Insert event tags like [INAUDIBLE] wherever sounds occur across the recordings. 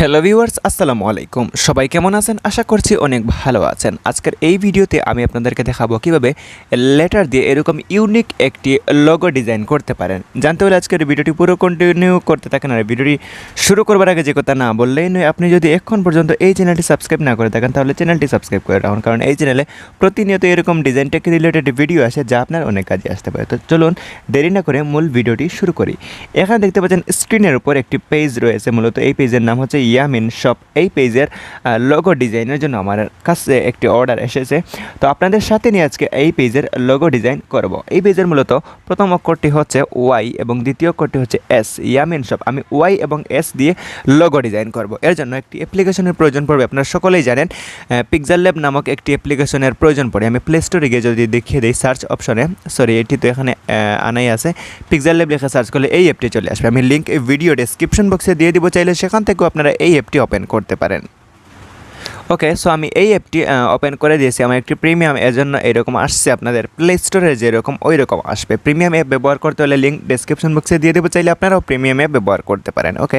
Hello viewers আসসালামু আলাইকুম। সবাই কেমন আছেন? আশা করছি অনেক ভালো আছেন। আজকের এই ভিডিওতে আমি আপনাদেরকে দেখাবো কীভাবে লেটার দিয়ে এরকম ইউনিক একটি লোগো ডিজাইন করতে পারেন। জানতে হলে আজকের ভিডিওটি পুরো কন্টিনিউ করতে থাকেন আর ভিডিওটি শুরু করবার আগে যে কথা না বললেই নয়, আপনি যদি এখন পর্যন্ত এই চ্যানেলটি সাবস্ক্রাইব না করে থাকেন, তাহলে চ্যানেলটি সাবস্ক্রাইব করে রাখুন। কারণ এই চ্যানেলে প্রতিনিয়ত এরকম ডিজাইন টেক রিলেটেড ভিডিও আসে যা আপনার অনেক কাজে আসতে পারে। তো চলুন দেরি না করে মূল ভিডিওটি শুরু করি। এখানে দেখতে পাচ্ছেন স্ক্রিনের উপর একটি পেজ রয়েছে। মূলত এই পেজের নাম হচ্ছে ইয়ামিন শপ এই পেজের লোগো ডিজাইনের জন্য আমার কাছে একটি অর্ডার এসেছে। তো আপনাদের সাথে নিয়ে আজকে এই পেজের লোগো ডিজাইন করব। এই পেজের মূলত প্রথম অক্ষরটি হচ্ছে ওয়াই এবং দ্বিতীয় অক্ষরটি হচ্ছে এস ইয়ামিন শপ আমি ওয়াই এবং এস দিয়ে লোগো ডিজাইন করব। এর জন্য একটি অ্যাপ্লিকেশনের প্রয়োজন পড়বে। আপনারা সকলেই জানেন পিকজার ল্যাব নামক একটি অ্যাপ্লিকেশনের প্রয়োজন পড়ে। আমি প্লে স্টোরে গিয়ে যদি দেখিয়ে দিই সার্চ অপশনে সরি এটি তো এখানে আনাই আছে। পিকজার ল্যাব লেখা সার্চ করলে এই অ্যাপটি চলে আসবে। আমি লিঙ্ক ভিডিও ডেসক্রিপশন বক্সে দিয়ে দিব। চাইলে সেখান থেকেও আপনারা এই অ্যাপটি ওপেন করতে পারেন। ওকে সো আমি এই অ্যাপটি ওপেন করে দিয়েছি। আমার একটি প্রিমিয়াম এর জন্য এরকম আসছে আপনাদের প্লে স্টোরে যেরকম ওই রকম আসবে। প্রিমিয়াম অ্যাপ ব্যবহার করতে হলে লিঙ্ক ডেসক্রিপশন বক্সে দিয়ে দেবো। চাইলে আপনারাও প্রিমিয়াম অ্যাপ ব্যবহার করতে পারেন ওকে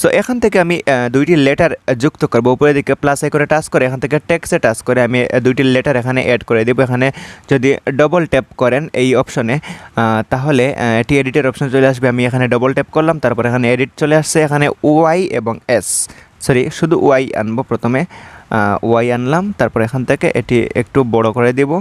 সো এখান থেকে আমি দুইটি লেটার যুক্ত করব। উপরের দিকে প্লাস করে টাচ করে, এখান থেকে টেক্সে টাচ করে আমি দুইটি লেটার এখানে অ্যাড করে দেবো। এখানে যদি ডবল ট্যাপ করেন এই অপশনে তাহলে এটি এডিটের অপশন চলে আসবে। আমি এখানে ডবল ট্যাপ করলাম, তারপর এখানে এডিট চলে আসছে। এখানে ওয়াই এবং এস সরি শুধু ওয়াই আনব প্রথমে। ওয়াই আনলাম, তারপর এখান থেকে এটি একটু বড় করে দেব।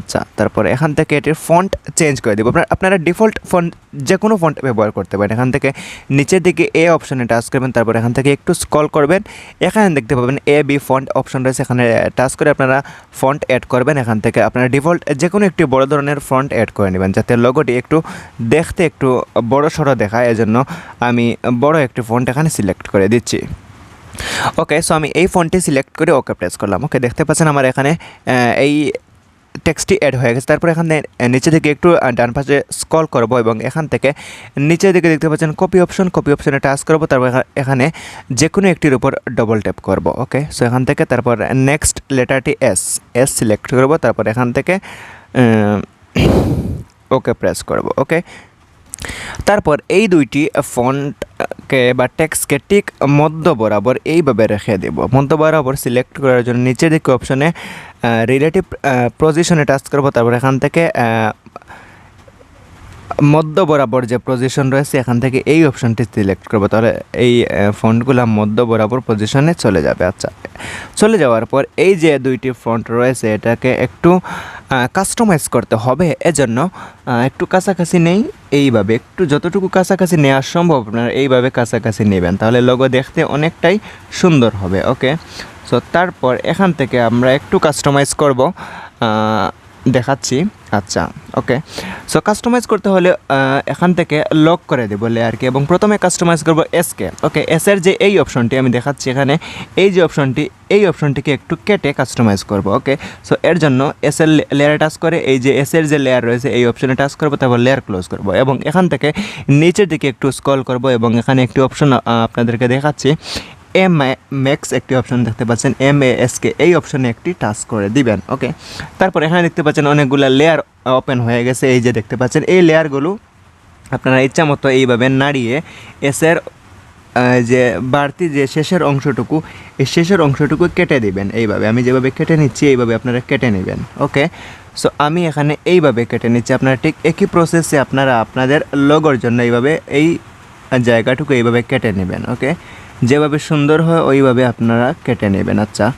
আচ্ছা তারপরে এখান থেকে এটির ফন্ট চেঞ্জ করে দেবো। আপনার, আপনারা ডিফল্ট ফন্ট যে কোনো ফন্ট ব্যবহার করতে পারেন। এখান থেকে নিচের দিকে এ অপশনে টাচ করবেন, তারপর এখান থেকে একটু স্কল করবেন। এখানে দেখতে পাবেন এ বি ফন্ট অপশন রয়েছে। এখানে টাচ করে আপনারা ফন্ট অ্যাড করবেন। এখান থেকে আপনারা ডিফল্ট যে কোনো একটি বড় ধরনের ফন্ট অ্যাড করে নেবেন, যাতে লোগোটি একটু দেখতে একটু বড় সড়ো দেখায়। এজন্য আমি বড় একটি ফন্ট এখানে সিলেক্ট করে দিচ্ছি। ওকে সো আমি এই ফোনটি সিলেক্ট করে ওকে প্রেস করলাম। ওকে দেখতে পাচ্ছেন আমার এখানে এই টেক্সটটি অ্যাড হয়ে গেছে। তারপর এখানে নিচে দিকে একটু ডান পাশে স্ক্রল করব এবং এখান থেকে নিচের দিকে দেখতে পাচ্ছেন কপি অপশন কপি অপশনে টাচ করব। তারপর এখা- এখানে যে কোনো একটির উপর ডবল ট্যাপ করব। ওকে সো এখান থেকে তারপর নেক্সট লেটারটি এস এস সিলেক্ট করব। তারপর এখান থেকে ওকে প্রেস করব। ওকে তারপর এই দুইটি ফন্টকে বা টেক্সটকে ঠিক মধ্য বরাবর এইভাবে রেখে দেব। মধ্য বরাবর সিলেক্ট করার জন্য নিচের দিকে অপশনে রিলেটিভ পজিশনে টাচ করব। তারপর এখান থেকে মধ্য বরাবর যে পজিশন রয়েছে, এখান থেকে এই অপশনটি সিলেক্ট করব। তাহলে এই ফন্টগুলো মধ্য বরাবর পজিশনে চলে যাবে। আচ্ছা চলে যাওয়ার পর এই যে দুইটি ফন্ট রয়েছে, এটাকে একটু কাস্টমাইজ করতে হবে। এজন্য একটু কাছাকাছি নেই, এইভাবে। একটু যতটুকু কাছাকাছি নেওয়া সম্ভব, আপনারা এইভাবে কাছাকাছি নেবেন। তাহলে লোগো দেখতে অনেকটাই সুন্দর হবে ওকে সো তারপর এখান থেকে আমরা একটু কাস্টমাইজ করব। দেখাচ্ছি। আচ্ছা ওকে সো কাস্টমাইজ করতে হলে এখান থেকে লক করে দেবো লেয়ারকে এবং প্রথমে কাস্টমাইজ করব এসকে ওকে এসের যে এই অপশনটি আমি দেখাচ্ছি এখানে, এই যে অপশনটি এই অপশনটিকে একটু কেটে কাস্টমাইজ করব ওকে সো এর জন্য এসের লেয়ারে টাচ করে, এই যে এসের যে লেয়ার রয়েছে, এই অপশনে টাচ করব, তারপর লেয়ার ক্লোজ করব এবং এখান থেকে নিচের দিকে একটু স্ক্রল করব এবং এখানে একটি অপশন আপনাদেরকে দেখাচ্ছি। এম ম্যাক্স একটি অপশন দেখতে পাচ্ছেন। এম এ এস কে এই অপশনে একটি টাচ করে দিবেন ওকে তারপর এখানে দেখতে পাচ্ছেন অনেকগুলো লেয়ার ওপেন হয়ে গেছে, এই যে দেখতে পাচ্ছেন। এই লেয়ারগুলো আপনারা ইচ্ছা মতো এইভাবে নাড়িয়ে এসের যে বাড়তি যে শেষের অংশটুকু, এই শেষের অংশটুকু কেটে দিবেন এইভাবে। আমি যেভাবে কেটে নিচ্ছি, এইভাবে আপনারা কেটে নেবেন ওকে সো আমি এখানে এইভাবে কেটে নিচ্ছি। আপনারা ঠিক একই প্রসেসে আপনারা আপনাদের লগোর জন্য এইভাবে এই জায়গাটুকু এইভাবে কেটে নেবেন ওকে যেভাবে সুন্দর হয়, ওইভাবে আপনারা কেটে নেবেন। আচ্ছা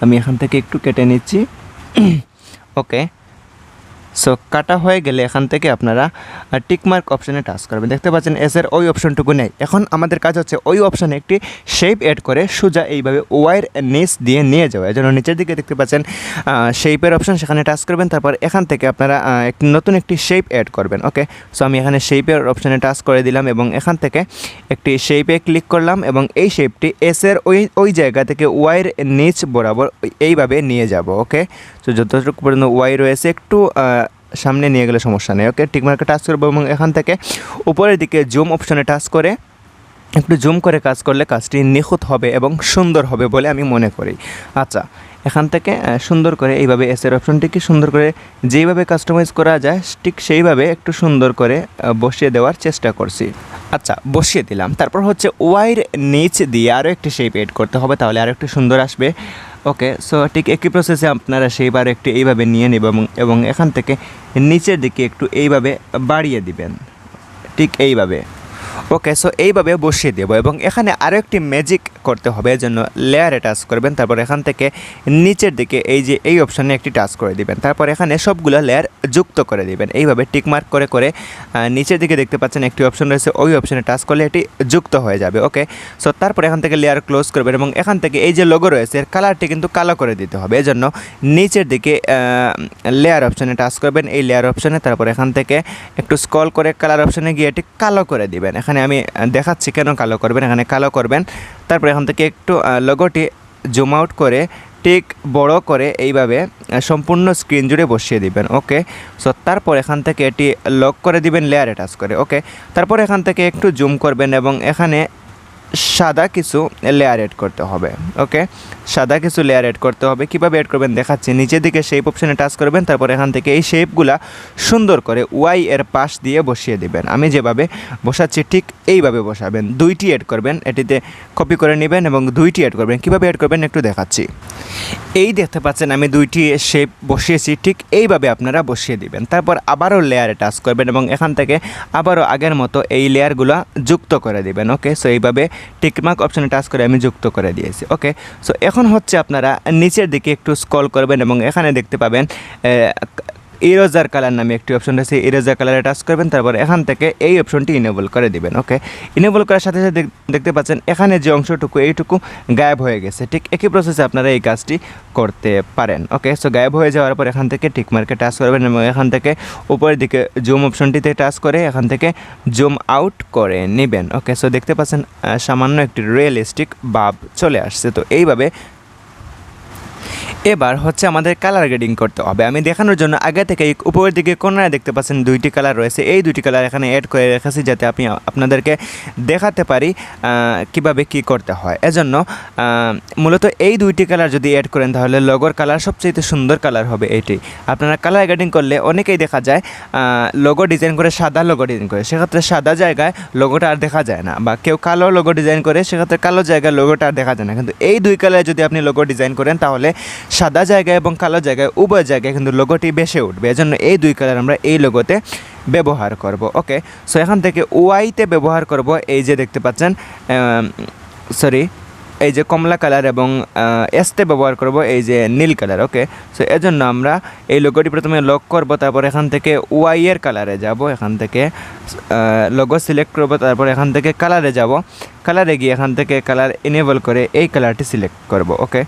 আমি এখান থেকে একটু কেটে নিচ্ছি। [CLEARS THROAT] ওকে সো কাটা হয়ে গেলে এখান থেকে আপনারা টিকমার্ক অপশানে টাচ করবেন। দেখতে পাচ্ছেন এসের ওই অপশনটুকু নেই। এখন আমাদের কাজ হচ্ছে ওই অপশানে একটি শেপ অ্যাড করে সোজা এইভাবে ওয়াইয়ের নিচ দিয়ে নিয়ে যাওয়া। এজন্য নিচের দিকে দেখতে পাচ্ছেন শেপের অপশান সেখানে টাচ করবেন, তারপর এখান থেকে আপনারা একটি নতুন একটি শেপ অ্যাড করবেন ওকে সো আমি এখানে শেপের অপশানে টাচ করে দিলাম এবং এখান থেকে একটি শেপে ক্লিক করলাম এবং এই শেপটি এসের ওই ওই জায়গা থেকে ওয়াইয়ের নিচ বরাবর এইভাবে নিয়ে যাব ওকে তো যতটুকু পর্যন্ত ওয়াই রয়েছে, একটু সামনে নিয়ে গেলে সমস্যা নেই ওকে টিকমার্কে টাচ করব এবং এখান থেকে উপরের দিকে জুম অপশনে টাচ করে, একটু জুম করে কাজ করলে কাজটি নিখুঁত হবে এবং সুন্দর হবে বলে আমি মনে করি। আচ্ছা এখান থেকে সুন্দর করে এইভাবে এসের অপশনটিকে সুন্দর করে যেইভাবে কাস্টমাইজ করা যায়, ঠিক সেইভাবে একটু সুন্দর করে বসিয়ে দেওয়ার চেষ্টা করছি। আচ্ছা বসিয়ে দিলাম। তারপর হচ্ছে ওয়াইয়ের নিচ দিয়ে আরও একটি শেপ এড করতে হবে, তাহলে আরও একটু সুন্দর আসবে। ওকে সো ঠিক একই প্রসেসে আপনারা সেইবার একটু এইভাবে নিয়ে নেবেন এবং এখান থেকে নিচের দিকে একটু এইভাবে বাড়িয়ে দিবেন। ঠিক এইভাবে। ওকে সো এইভাবে বসিয়ে দেবো এবং এখানে আরও একটি ম্যাজিক করতে হবে এর জন্য লেয়ারে টাচ করবেন, তারপর এখান থেকে নিচের দিকে এই যে এই অপশানে একটি টাচ করে দিবেন, তারপর এখানে সবগুলো লেয়ার যুক্ত করে দিবেন, এইভাবে টিকমার্ক করে করে নিচের দিকে দেখতে পাচ্ছেন একটি অপশন রয়েছে, ওই অপশানে টাচ করলে এটি যুক্ত হয়ে যাবে ওকে সো তারপর এখান থেকে লেয়ার ক্লোজ করবেন এবং এখান থেকে এই যে লোগো রয়েছে, এর কালারটি কিন্তু কালো করে দিতে হবে এজন্য নিচের দিকে লেয়ার অপশানে টাচ করবেন, এই লেয়ার অপশানে তারপর এখান থেকে একটু স্কল করে কালার অপশানে গিয়ে এটি কালো করে দিবেন, এখানে আমি দেখাচ্ছি কেন কালো করবেন, এখানে কালো করবেন। তারপর এখান থেকে একটু লোগোটি জুম আউট করে, ঠিক বড় করে এইভাবে সম্পূর্ণ স্ক্রিন জুড়ে বসিয়ে দিবেন ওকে সো তারপর এখান থেকে এটি লক করে দিবেন লেয়ারে টাচ করে ওকে তারপর এখান থেকে একটু জুম করবেন এবং এখানে সাদা কিছু লেয়ার এড করতে হবে ওকে সাদা কিছু লেয়ার এড করতে হবে। কীভাবে এড করবেন? দেখাচ্ছি। নিচের দিকে শেপ অপশানে টাচ করবেন, তারপর এখান থেকে এই শেপগুলা সুন্দর করে ওয়াই এর পাশ দিয়ে বসিয়ে দিবেন। আমি যেভাবে বসাচ্ছি, ঠিক এইভাবে বসাবেন। দুইটি এড করবেন, এটিতে কপি করে নেবেন এবং দুইটি এড করবেন। কীভাবে এড করবেন একটু দেখাচ্ছি। এই দেখতে পাচ্ছেন, আমি দুইটি শেপ বসিয়েছি, ঠিক এইভাবে আপনারা বসিয়ে দিবেন। তারপর আবারও লেয়ারে টাচ করবেন এবং এখান থেকে আবারও আগের মতো এই লেয়ারগুলো যুক্ত করে দিবেন ওকে সো এইভাবে টিকমার্ক অপশানে টাচ করে আমি যুক্ত করে দিয়েছি ওকে সো এখন হচ্ছে আপনারা নিচের দিকে একটু স্কল করবেন এবং এখানে দেখতে পাবেন ইরোজার কালার নামে একটি অপশন রয়েছে ইরোজার কালারে টাচ করবেন, তারপর এখান থেকে এই অপশনটি ইনেবল করে দিবেন ওকে ইনেবল করার সাথে সাথে দেখতে পাচ্ছেন, এখানে যে অংশটুকু, এইটুকু গায়েব হয়ে গেছে, ঠিক একই প্রসেসে আপনারা এই কাজটি করতে পারেন ওকে সো গায়েব হয়ে যাওয়ার পর এখান থেকে টিক মার্কে টাচ করবেন এবং এখান থেকে উপরের দিকে জুম অপশনটিতে টাচ করে এখান থেকে জুম আউট করে নেবেন ওকে সো দেখতে পাচ্ছেন সামান্য একটি রিয়েলিস্টিক ভাব চলে আসছে, তো এইভাবে এবার হচ্ছে আমাদের কালার গ্রেডিং করতে হবে। আমি দেখানোর জন্য আগে থেকে উপরের দিকে কোনায় দেখতে পাচ্ছেন দুইটি কালার রয়েছে। এই দুইটি কালার এখানে অ্যাড করে রেখেছি যাতে আপনি আপনাদেরকে দেখাতে পারি কীভাবে কি করতে হয়। এজন্য মূলত এই দুইটি কালার যদি অ্যাড করেন তাহলে লগোর কালার সবচেয়ে সুন্দর কালার হবে এইটি আপনারা কালার গ্রেডিং করলে অনেকেই দেখা যায় লোগো ডিজাইন করে সাদা লোগো ডিজাইন করে। সেক্ষেত্রে সাদা জায়গায় লোগোটা আর দেখা যায় না বা কেউ কালো লোগো ডিজাইন করে, সেক্ষেত্রে কালো জায়গায় লোগোটা আর দেখা যায় না। কিন্তু এই দুই কালারে যদি আপনি লোগো ডিজাইন করেন তাহলে সাদা জায়গায় এবং কালো জায়গায়, উভয় জায়গায় কিন্তু লোগোটি বেসে উঠবে। এজন্য এই দুই কালার আমরা এই লোগোতে ব্যবহার করব ওকে সো এখান থেকে ওয়াইতে ব্যবহার করব, এই যে দেখতে পাচ্ছেন সরি এই যে কমলা কালার এবং এসতে ব্যবহার করব এই যে নীল কালার, ওকে? সো এজন্য আমরা এই লোগোটি প্রথমে লক করব, তারপর এখান থেকে ওয়াই এর কালারে যাব, এখান থেকে লোগো সিলেক্ট করব, তারপর এখান থেকে কালারে যাব। কালারে গিয়ে এখান থেকে কালার এনেবল করে এই কালারটি সিলেক্ট করব, ওকে?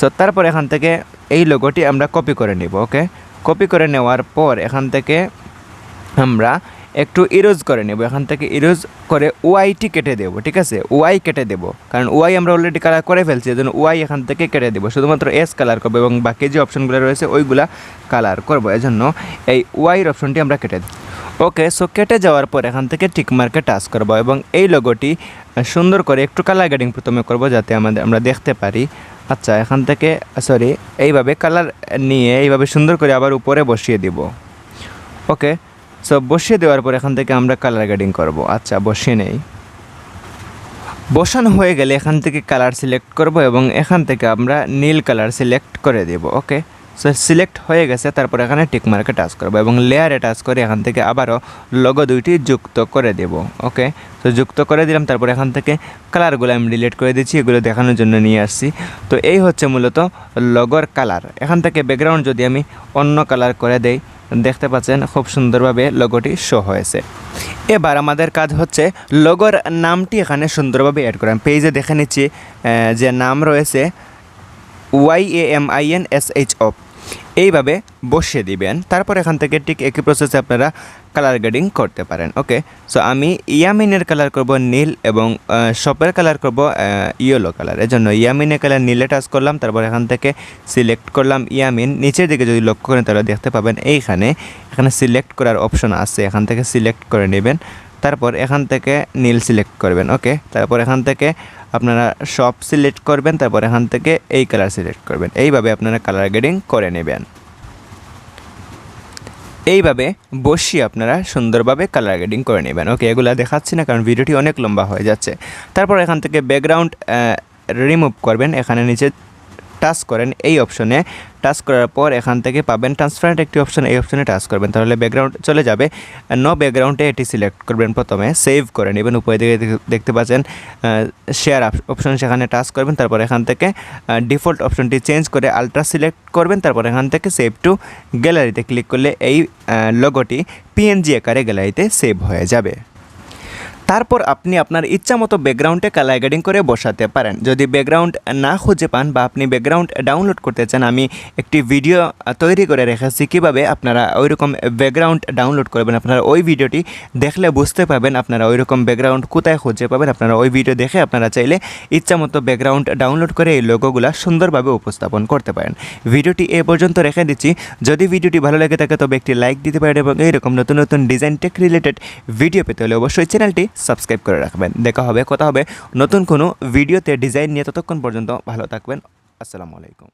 সো তারপর এখান থেকে এই লোগোটি আমরা কপি করে নিব, ওকে? কপি করে নেওয়ার পর এখান থেকে আমরা একটু ইরোজ করে নেব। এখান থেকে ইরোজ করে ওয়াইটি কেটে দেবো, ঠিক আছে? ওয়াই কেটে দেবো। কারণ ওয়াই আমরা অলরেডি কালার করে ফেলছি, এজন্য ওয়াই এখান থেকে কেটে দেবো। শুধুমাত্র এস কালার করব এবং বাকি যে অপশনগুলো রয়েছে, ওইগুলা কালার করব। এজন্য এই ওয়াইয়ের অপশনটি আমরা কেটে দিই ওকে সো কেটে যাওয়ার পর এখান থেকে টিক মার্কে টাচ করব এবং এই লোগোটি সুন্দর করে একটু কালার গ্রেডিং প্রথমে করব যাতে আমাদের, আমরা দেখতে পারি। আচ্ছা এখান থেকে সরি এইভাবে কালার নিয়ে এইভাবে সুন্দর করে আবার উপরে বসিয়ে দিব। ওকে সো বসিয়ে দেওয়ার পর এখান থেকে আমরা কালার গ্রেডিং করব। আচ্ছা বসিয়ে নেই। বসানো হয়ে গেলে এখান থেকে কালার সিলেক্ট করব এবং এখান থেকে আমরা নীল কালার সিলেক্ট করে দেব ওকে সো সিলেক্ট হয়ে গেছে, তারপর এখানে টিক মার্কে টাচ করব এবং লেয়ারে টাচ করে এখান থেকে আবারও লগো দুইটি যুক্ত করে দেব ওকে তো যুক্ত করে দিলাম, তারপর এখান থেকে কালারগুলো আমি ডিলিট করে দিচ্ছি, এগুলো দেখানোর জন্য নিয়ে আসছি। তো এই হচ্ছে মূলত লগোর কালার এখান থেকে ব্যাকগ্রাউন্ড যদি আমি অন্য কালার করে দেই, দেখতে পাচ্ছেন খুব সুন্দরভাবে লোগোটি শো হয়েছে। এবার আমাদের কাজ হচ্ছে লোগোর নামটি এখানে সুন্দরভাবে অ্যাড করা। পেজে দেখে নিচ্ছি যে নাম রয়েছে Y A M I N S H O এইভাবে বসিয়ে দিবেন। তারপর এখান থেকে ঠিক একই প্রসেসে আপনারা কালার গ্রেডিং করতে পারেন ওকে সো আমি ইয়ামিনের কালার করব নীল এবং শপের কালার করব ইয়েলো কালারের জন্য ইয়ামিনের কালার নীলে টাচ করলাম, তারপর এখান থেকে সিলেক্ট করলাম ইয়ামিন। নিচের দিকে যদি লক্ষ্য করেন তাহলে দেখতে পাবেন এইখানে, এখানে সিলেক্ট করার অপশন আছে। এখান থেকে সিলেক্ট করে নেবেন। তারপর এখান থেকে নীল সিলেক্ট করবেন ওকে তারপর এখান থেকে আপনারা সব সিলেক্ট করবেন, তারপর এখান থেকে এই কালার সিলেক্ট করবেন। এইভাবে আপনারা কালার গ্রেডিং করে নেবেন। এইভাবে বসিয়ে আপনারা সুন্দরভাবে কালার গ্রেডিং করে নেবেন ওকে এগুলো দেখাচ্ছি না কারণ ভিডিওটি অনেক লম্বা হয়ে যাচ্ছে। তারপর এখান থেকে ব্যাকগ্রাউন্ড রিমুভ করবেন, এখানে নিচে টাচ করেন এই অপশনে। টাচ করার পর এখান থেকে পাবেন ট্রান্সপারেন্ট একটি অপশন এই অপশনে টাচ করবেন। তাহলে ব্যাকগ্রাউন্ড চলে যাবে। নো ব্যাকগ্রাউন্ডে এটি সিলেক্ট করবেন প্রথমে। সেভ করে নেবেন। উপরে দিকে দেখতে পাচ্ছেন শেয়ার অপশন সেখানে টাচ করবেন। তারপর এখান থেকে ডিফল্ট অপশনটি চেঞ্জ করে আলট্রা সিলেক্ট করবেন। তারপর এখান থেকে সেভ টু গ্যালারিতে ক্লিক করলে এই লোগোটি পিএনজি আকারে গ্যালারিতে সেভ হয়ে যাবে। তারপর আপনি আপনার ইচ্ছা মতো ব্যাকগ্রাউন্ডে কালার গ্রেডিং করে বসাতে পারেন। যদি ব্যাকগ্রাউন্ড না খুঁজে পান বা আপনি ব্যাকগ্রাউন্ড ডাউনলোড করতে চান, আমি একটি ভিডিও তৈরি করে রেখেছি। কীভাবে? আপনারা ওই রকম ব্যাকগ্রাউন্ড ডাউনলোড করবেন। আপনারা ওই ভিডিওটি দেখলে বুঝতে পারবেন আপনারা ওই রকম ব্যাকগ্রাউন্ড কোথায় খুঁজে পাবেন। আপনারা ওই ভিডিও দেখে আপনারা চাইলে ইচ্ছা মতো ব্যাকগ্রাউন্ড ডাউনলোড করে এই লোগোগুলো সুন্দরভাবে উপস্থাপন করতে পারেন। ভিডিওটি এ পর্যন্ত রেখে দিচ্ছি। যদি ভিডিওটি ভালো লেগে থাকে, তবে একটি লাইক দিতে পারেন এবং এইরকম নতুন নতুন ডিজাইন টেক রিলেটেড ভিডিও পেতে হলে অবশ্যই চ্যানেলটি সাবস্ক্রাইব করে রাখবেন। দেখা হবে, কথা হবে নতুন কোনো ভিডিওতে। ডিজাইন নিয়ে ততক্ষণ পর্যন্ত ভালো থাকবেন। আসসালামু আলাইকুম।